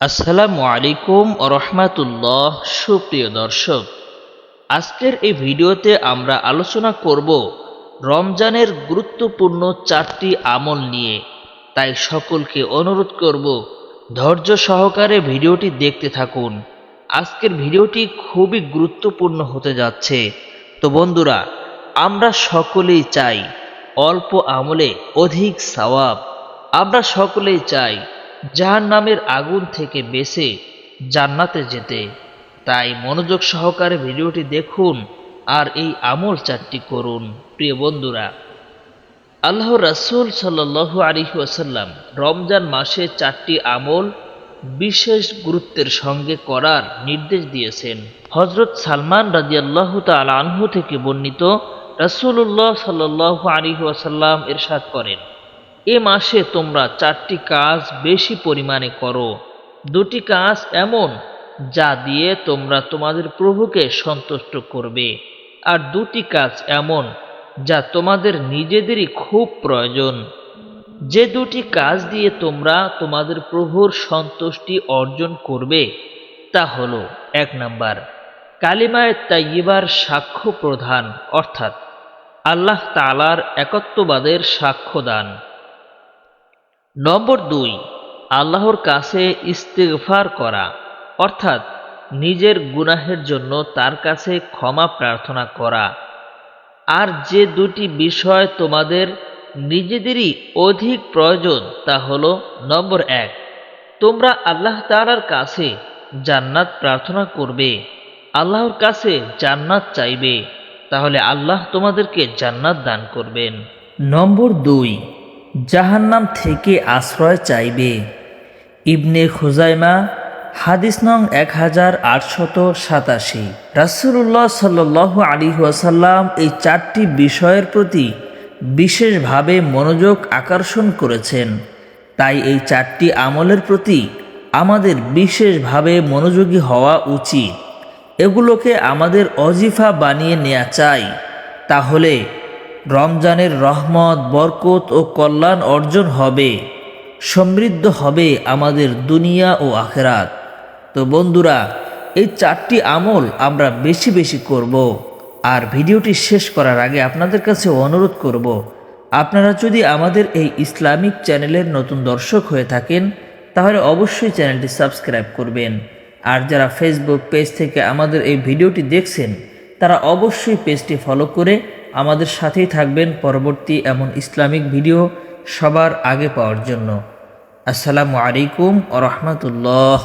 আসসালামু আলাইকুম রহমাতুল্লাহ। সুপ্রিয় দর্শক, আজকের এই ভিডিওতে আমরা আলোচনা করব রমজানের গুরুত্বপূর্ণ চারটি আমল নিয়ে। তাই সকলকে অনুরোধ করব, ধৈর্য সহকারে ভিডিওটি দেখতে থাকুন। আজকের ভিডিওটি খুবই গুরুত্বপূর্ণ হতে যাচ্ছে। তো বন্ধুরা, আমরা সকলেই চাই অল্প আমলে অধিক সওয়াব। আমরা সকলেই চাই জাহান নামের আগুন থেকে বেঁচে জান্নাতে যেতে। তাই মনোযোগ সহকারে ভিডিওটি দেখুন আর এই আমল চারটি করুন। প্রিয় বন্ধুরা, আল্লাহ রাসূল সাল্লাল্লাহু আলাইহি ওয়াসাল্লাম রমজান মাসে চারটি আমল বিশেষ গুরুত্বের সঙ্গে করার নির্দেশ দিয়েছেন। হজরত সালমান রাজিয়াল্লাহু তাআলা আনহু থেকে বর্ণিত রাসূলুল্লাহ সাল্লাল্লাহু আলাইহি ওয়াসাল্লাম ইরশাদ করেন। এ মাসে তোমরা চারটি কাজ বেশি পরিমাণে করো। দুটি কাজ এমন যা দিয়ে তোমরা তোমাদের প্রভুকে সন্তুষ্ট করবে। আর দুটি কাজ এমন যা তোমাদের নিজেদেরই খুব প্রয়োজন। যে দুটি কাজ দিয়ে তোমরা তোমাদের প্রভুর সন্তুষ্টি অর্জন করবে, তা হল এক নাম্বার, কালিমায় তাইয়িবার সাক্ষ্য প্রধান অর্থাৎ আল্লাহ তালার একত্ববাদের সাক্ষ্য দান। নম্বর দুই, আল্লাহর কাছে ইস্তেগফার করা, অর্থাৎ নিজের গুনাহের জন্য তার কাছে ক্ষমা প্রার্থনা করা। আর যে দুটি বিষয় তোমাদের নিজেদেরই অধিক প্রয়োজন তা হল নম্বর এক, তোমরা আল্লাহ তালার কাছে জান্নাত প্রার্থনা করবে, আল্লাহর কাছে জান্নাত চাইবে, তাহলে আল্লাহ তোমাদেরকে জান্নাত দান করবেন। নম্বর দুই জাহান্নাম থেকে আশ্রয় চাইবে। ইবনে খুজাইমা, হাদিস নং এক হাজার আটশত সাতাশি। রাসুল্লাহ সাল্লাহ আলী ওয়াসাল্লাম এই চারটি বিষয়ের প্রতি বিশেষভাবে মনোযোগ আকর্ষণ করেছেন। তাই এই চারটি আমলের প্রতি আমাদের বিশেষভাবে মনোযোগী হওয়া উচিত। এগুলোকে আমাদের অজিফা বানিয়ে নেওয়া চাই। তাহলে রমজানের রহমত, বরকত ও কল্যাণ অর্জন হবে, সমৃদ্ধ হবে আমাদের দুনিয়া ও আখেরাত। তো বন্ধুরা, এই চারটি আমল আমরা বেশি বেশি করব আর ভিডিওটি শেষ করার আগে আপনাদের কাছে অনুরোধ করব, আপনারা যদি আমাদের এই ইসলামিক চ্যানেলের নতুন দর্শক হয়ে থাকেন, তাহলে অবশ্যই চ্যানেলটি সাবস্ক্রাইব করবেন। আর যারা ফেসবুক পেজ থেকে আমাদের এই ভিডিওটি দেখছেন, তারা অবশ্যই পেজটি ফলো করে আমাদের সাথেই থাকবেন পরবর্তী এমন ইসলামিক ভিডিও সবার আগে পাওয়ার জন্য। আসসালামু আলাইকুম ও রহমতুল্লাহ।